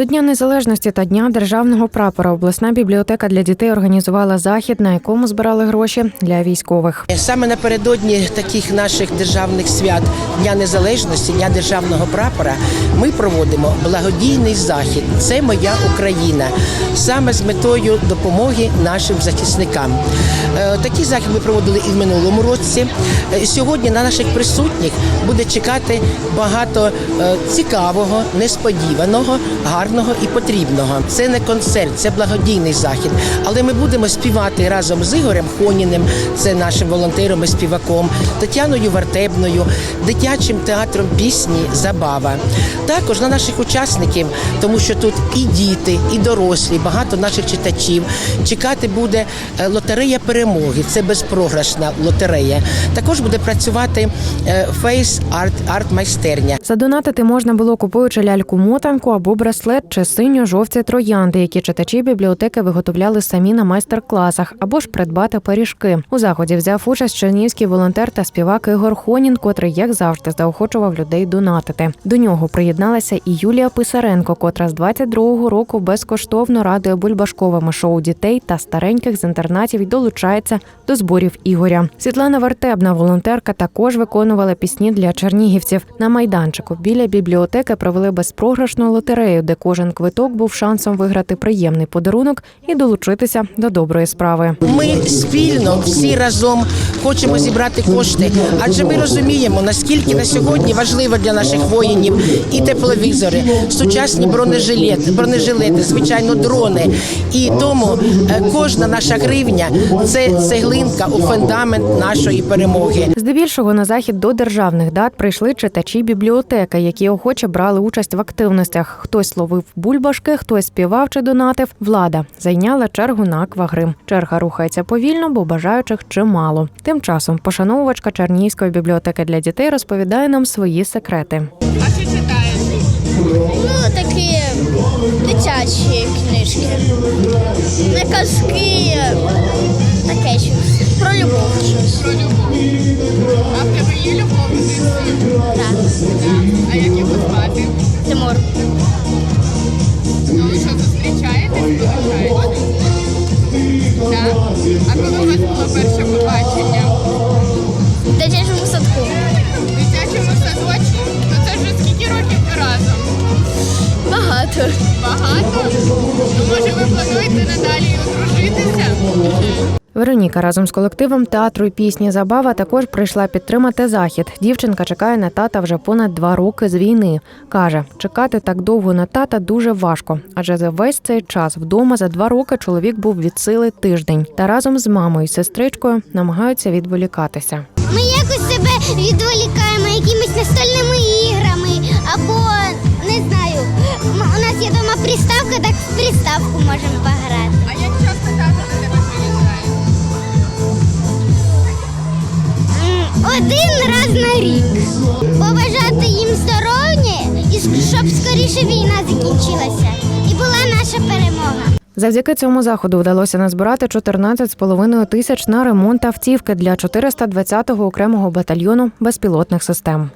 До Дня Незалежності та Дня державного прапора обласна бібліотека для дітей організувала захід, на якому збирали гроші для військових. Саме напередодні таких наших державних свят Дня Незалежності, Дня державного прапора, ми проводимо благодійний захід. Це моя Україна, саме з метою допомоги нашим захисникам. Е, Такий захід ми проводили і в минулому році. Е, Сьогодні на наших присутніх буде чекати багато е, цікавого, несподіваного, гарного і потрібного. Це не концерт, це благодійний захід. Але ми будемо співати разом з Ігорем Хоніним, це нашим волонтером і співаком, Тетяною Вартебною, дитячим театром пісні Забава. Також на наших учасників, тому що тут і діти, і дорослі, багато наших читачів. Чекати буде е, лотерея перемоги. Це безпрограшна лотерея. Також буде працювати фейс арт арт майстерня. Задонатити можна було купуючи ляльку мотанку або браслет чи синьо-жовті троянди, які читачі бібліотеки виготовляли самі на майстер-класах, або ж придбати пиріжки. У заході взяв участь чернігівський волонтер та співак Ігор Хонін, котрий, як завжди, заохочував людей донатити. До нього приєдналася і Юлія Писаренко, котра з 22-го року безкоштовно радує бульбашковими шоу дітей та стареньких з інтернатів і долучається до зборів Ігоря. Світлана Вартебна, волонтерка, також виконувала пісні для чернігівців. На майданчику біля бібліотеки провели безпрограшну лотерею, де кожен квиток був шансом виграти приємний подарунок і долучитися до доброї справи. Ми спільно всі разом хочемо зібрати кошти, адже ми розуміємо, наскільки на сьогодні важливо для наших воїнів і тепловізори, сучасні бронежилети, бронежилети, звичайно, дрони. І тому е, кожна наша гривня це цеглинка у фундамент нашої перемоги. Здебільшого на захід до державних дат прийшли читачі бібліотеки, які охоче брали участь в активностях. Хтось ловив бульбашки, хтось співав чи донатив. Влада зайняла чергу на аквагрим. Черга рухається повільно, бо бажаючих чимало. Тим часом пошановувачка Чернігівської бібліотеки для дітей розповідає нам свої секрети. А що читаєш? Ну, такі дитячі книжки. Не казки, таке щось. Про любов щось. Про любов. А в тебе є любов? Так. А як його звати? Тимур. Було перше побачення? В дитячому садку. В дитячому садочку? Ну це вже скільки років ви разом? Багато. Багато? Ну, може, ви плануєте надалі одружитися? Вероніка разом з колективом театру і пісні Забава також прийшла підтримати захід. Дівчинка чекає на тата вже понад два роки з війни. каже, чекати так довго на тата дуже важко, адже за весь цей час вдома за два роки чоловік був від сили тиждень. Та разом з мамою і сестричкою намагаються відволікатися. Ми якось себе відволікаємо якимись настольними Рік. Побажати їм здоров'я і щоб скоріше війна закінчилася. І була наша перемога. Завдяки цьому заходу вдалося назбирати 14,5 тисяч на ремонт автівки для 420-го окремого батальйону безпілотних систем.